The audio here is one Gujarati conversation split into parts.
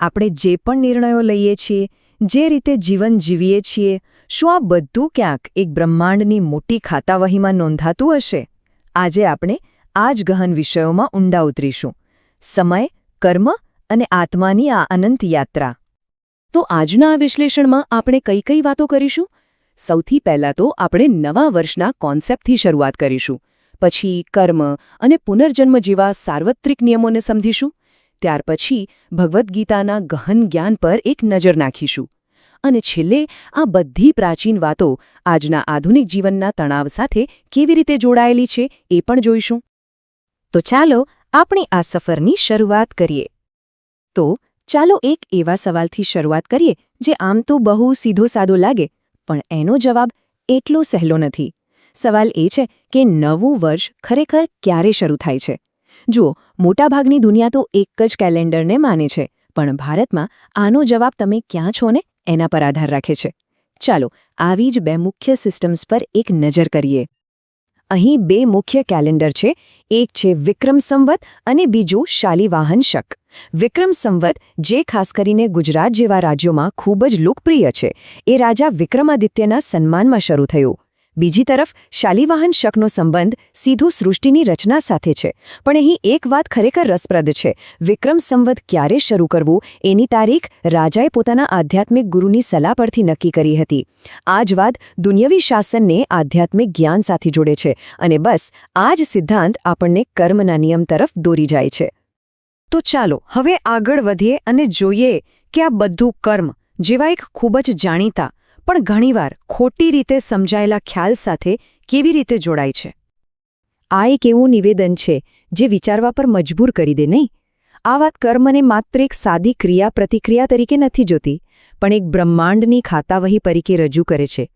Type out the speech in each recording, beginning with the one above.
આપણે જે પણ નિર્ણયો લઈએ છીએ, જે રીતે જીવન જીવીએ છીએ, શું આ બધું ક્યાંક એક બ્રહ્માંડની મોટી ખાતાવહીમાં નોંધાતું હશે? આજે આપણે આ જ ગહન વિષયોમાં ઊંડા ઉતરીશું. સમય, કર્મ અને આત્માની આ અનંત યાત્રા. તો આજના આ વિશ્લેષણમાં આપણે કઈ કઈ વાતો કરીશું? સૌથી પહેલાં તો આપણે નવા વર્ષના કોન્સેપ્ટથી શરૂઆત કરીશું. પછી કર્મ અને પુનર્જન્મ જેવા સાર્વત્રિક નિયમોને સમજીશું. ત્યાર પછી ભગવદ્ ગીતાના ગહન જ્ઞાન પર એક નજર નાખીશું. અને છેલ્લે આ બધી પ્રાચીન વાતો આજના આધુનિક જીવનના તણાવ સાથે કેવી રીતે જોડાયેલી છે એ પણ જોઈશું. તો ચાલો આપણી આ સફરની શરૂઆત કરીએ. તો ચાલો એક એવા સવાલથી શરૂઆત કરીએ જે આમ તો બહુ સીધો સાદો લાગે, પણ એનો જવાબ એટલો સહેલો નથી. સવાલ એ છે કે નવું વર્ષ ખરેખર ક્યારે શરૂ થાય છે? જુઓ, મોટાભાગની દુનિયા તો એક જ કેલેન્ડરને માને છે, પણ ભારતમાં આનો જવાબ તમે ક્યાં છો ને એના પર આધાર રાખે છે. ચાલો, આવી જ બે મુખ્ય સિસ્ટમ્સ પર એક નજર કરીએ. અહીં બે મુખ્ય કેલેન્ડર છે, એક છે વિક્રમ સંવત અને બીજું શાલિવાહન શક. વિક્રમ સંવત, જે ખાસ કરીને ગુજરાત જેવા રાજ્યોમાં ખૂબ જ લોકપ્રિય છે, એ રાજા વિક્રમાદિત્યના સન્માનમાં શરૂ થયું. બીજી તરફ, શાલિવાહન શકનો સંબંધ સીધું સૃષ્ટિની રચના સાથે છે. પણ અહીં એક વાત ખરેખર રસપ્રદ છે. વિક્રમ સંવત ક્યારે શરૂ કરવું, એની તારીખ રાજાએ પોતાના આધ્યાત્મિક ગુરુની સલાહ પરથી નક્કી કરી હતી. આ જ વાત દુનિયવી શાસનને આધ્યાત્મિક જ્ઞાન સાથે જોડે છે અને બસ, આ જ સિદ્ધાંત આપણને કર્મના નિયમ તરફ દોરી જાય છે. તો ચાલો, હવે આગળ વધીએ અને જોઈએ કે આ બધું કર્મ જેવા એક ખૂબ જ જાણીતા પણ ઘણીવાર ખોટી રીતે સમજાયેલા ખ્યાલ સાથે કેવી રીતે જોડાય છે? આ એક એવું નિવેદન છે જે વિચારવા પર મજબૂર કરી દે નહીં. આ વાત કર્મને માત્ર એક સાદી ક્રિયા પ્રતિક્રિયા તરીકે નથી જોતી, પણ એક બ્રહ્માંડની ખાતાવહી તરીકે રજૂ કરે છે.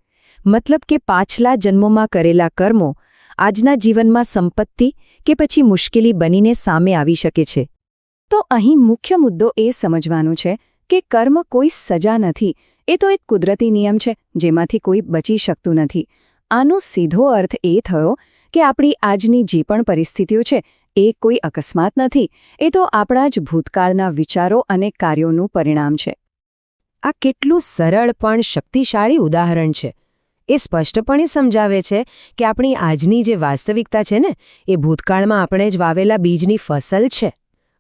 મતલબ કે પાછલા જન્મોમાં કરેલા કર્મો આજના જીવનમાં સંપત્તિ કે પછી મુશ્કેલી બનીને સામે આવી શકે છે. તો અહીં મુખ્ય મુદ્દો એ સમજવાનો છે કે કર્મ કોઈ સજા નથી એ તો એક કુદરતી નિયમ છે, જેમાંથી કોઈ બચી શકતું નથી. આનો સીધો અર્થ એ થયો કે આપણી આજની જે પણ પરિસ્થિતિઓ છે, એ કોઈ અકસ્માત નથી. એ તો આપણા જ ભૂતકાળના વિચારો અને કાર્યોનું પરિણામ છે. આ કેટલું સરળ પણ શક્તિશાળી ઉદાહરણ છે. એ સ્પષ્ટપણે સમજાવે છે કે આપણી આજની જે વાસ્તવિકતા છે ને, એ ભૂતકાળમાં આપણે જ વાવેલા બીજની ફસલ છે.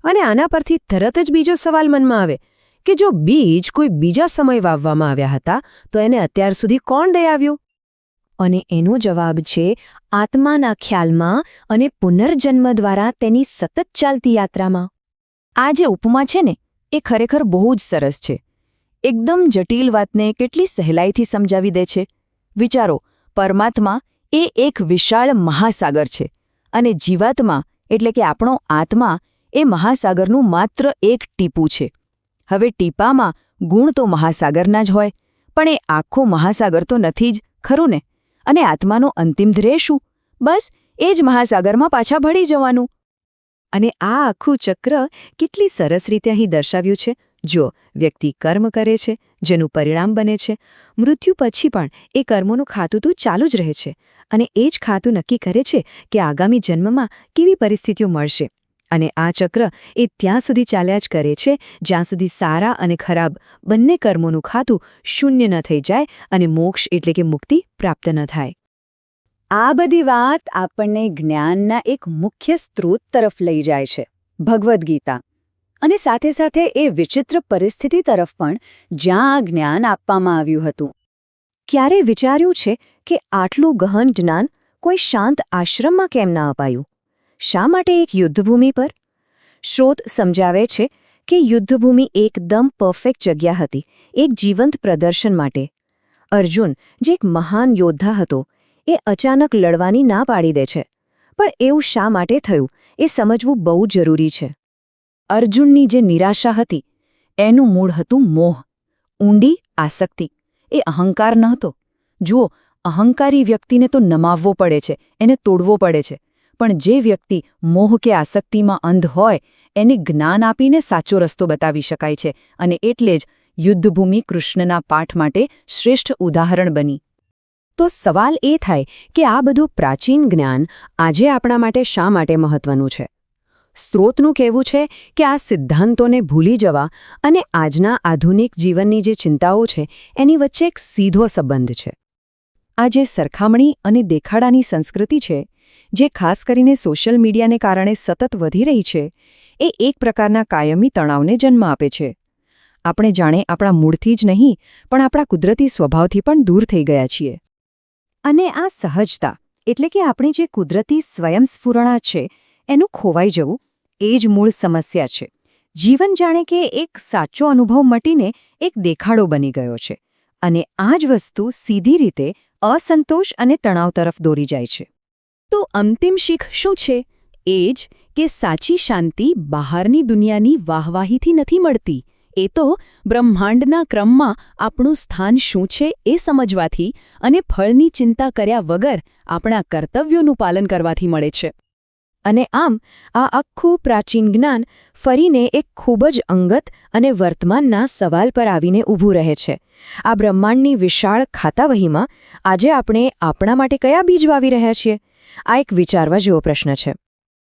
અને આના પરથી તરત જ બીજો સવાલ મનમાં આવે કે જો બીજ કોઈ બીજા સમય વાવવામાં આવ્યા હતા, તો એને અત્યાર સુધી કોણ દઈ આવ્યું? અને એનો જવાબ છે, આત્માના ખ્યાલમાં અને પુનર્જન્મ દ્વારા તેની સતત ચાલતી યાત્રામાં. આ જે ઉપમા છે ને, એ ખરેખર બહુ જ સરસ છે. એકદમ જટિલ વાતને કેટલી સહેલાઈથી સમજાવી દે છે. વિચારો, પરમાત્મા એ એક વિશાળ મહાસાગર છે અને જીવાત્મા, એટલે કે આપણો આત્મા, એ મહાસાગરનું માત્ર એક ટીપું છે. હવે ટીપામાં ગુણ તો મહાસાગરના જ હોય, પણ એ આખો મહાસાગર તો નથી જ, ખરું ને? અને આત્માનો અંતિમ ધ્યેય શું? બસ, એ જ મહાસાગરમાં પાછા ભળી જવાનું. અને આ આખું ચક્ર કેટલી સરસ રીતે અહીં દર્શાવ્યું છે. જો વ્યક્તિ કર્મ કરે છે, જેનું પરિણામ બને છે, મૃત્યુ પછી પણ એ કર્મોનું ખાતું તો ચાલુ જ રહે છે. અને એ જ ખાતું નક્કી કરે છે કે આગામી જન્મમાં કેવી પરિસ્થિતિઓ મળશે. અને આ ચક્ર એ ત્યાં સુધી ચાલ્યા જ કરે છે, જ્યાં સુધી સારા અને ખરાબ બંને કર્મોનું ખાતું શૂન્ય ન થઈ જાય અને મોક્ષ એટલે કે મુક્તિ પ્રાપ્ત ન થાય. આ બધી વાત આપણને જ્ઞાનના એક મુખ્ય સ્ત્રોત તરફ લઈ જાય છે, ભગવદ્ ગીતા. અને સાથે સાથે એ વિચિત્ર પરિસ્થિતિ તરફ પણ જ્યાં આ જ્ઞાન આપવામાં આવ્યું હતું. ક્યારે વિચાર્યું છે કે આટલું ગહન જ્ઞાન કોઈ શાંત આશ્રમમાં કેમ ના અપાયું? શા માટે એક યુદ્ધભૂમિ પર? શ્રોત સમજાવે છે કે યુદ્ધભૂમિ એકદમ પરફેક્ટ જગ્યા હતી, એક જીવંત પ્રદર્શન માટે. અર્જુન, જે એક મહાન યોદ્ધા હતો, એ અચાનક લડવાની ના પાડી દે છે. પણ એવું શા માટે થયું, એ સમજવું બહુ જરૂરી છે. અર્જુનની જે નિરાશા હતી, એનું મૂળ હતું મોહ. ઊંડી આસક્તિ. એ અહંકાર નહોતો. જુઓ, અહંકારી વ્યક્તિને તો નમાવવો પડે છે, એને તોડવો પડે છે. પણ જે વ્યક્તિ મોહ કે આસક્તિમાં અંધ હોય, એને જ્ઞાન આપીને સાચો રસ્તો બતાવી શકાય છે અને એટલે જ યુદ્ધભૂમિ કૃષ્ણના પાઠ માટે શ્રેષ્ઠ ઉદાહરણ બની. તો સવાલ એ થાય કે આ બધું પ્રાચીન જ્ઞાન આજે આપણા માટે શા માટે મહત્વનું છે? સ્ત્રોતનું કહેવું છે કે આ સિદ્ધાંતોને ભૂલી જવા અને આજના આધુનિક જીવનની જે ચિંતાઓ છે, એની વચ્ચે એક સીધો સંબંધ છે. આ જે સરખામણી અને દેખાડાની સંસ્કૃતિ છે જે ખાસ કરીને સોશિયલ મીડિયાને કારણે સતત વધી રહી છે, એ એક પ્રકારના કાયમી તણાવને જન્મ આપે છે. આપણે જાણે આપણા મૂળથી જ નહીં, પણ આપણા કુદરતી સ્વભાવથી પણ દૂર થઈ ગયા છીએ. અને આ સહજતા, એટલે કે આપણી જે કુદરતી સ્વયંસ્ફુરણા છે, એનું ખોવાઈ જવું, એ જ મૂળ સમસ્યા છે. જીવન જાણે કે એક સાચો અનુભવ મટીને એક દેખાડો બની ગયો છે. અને આ જ વસ્તુ સીધી રીતે અસંતોષ અને તણાવ તરફ દોરી જાય છે. તો અંતિમ શીખ શું છે? એ જ કે સાચી શાંતિ બહારની દુનિયાની વાહવાહીથી નથી મળતી. એ તો બ્રહ્માંડના ક્રમમાં આપણું સ્થાન શું છે એ સમજવાથી અને ફળની ચિંતા કર્યા વગર આપણા કર્તવ્યોનું પાલન કરવાથી મળે છે. અને આમ, આ આખું પ્રાચીન જ્ઞાન ફરીને એક ખૂબ જ અંગત અને વર્તમાનના સવાલ પર આવીને ઊભું રહે છે. આ બ્રહ્માંડની વિશાળ ખાતાવહીમાં આજે આપણે આપણા માટે કયા બીજ વાવી રહ્યા છીએ? આ એક વિચારવા જેવો પ્રશ્ન છે.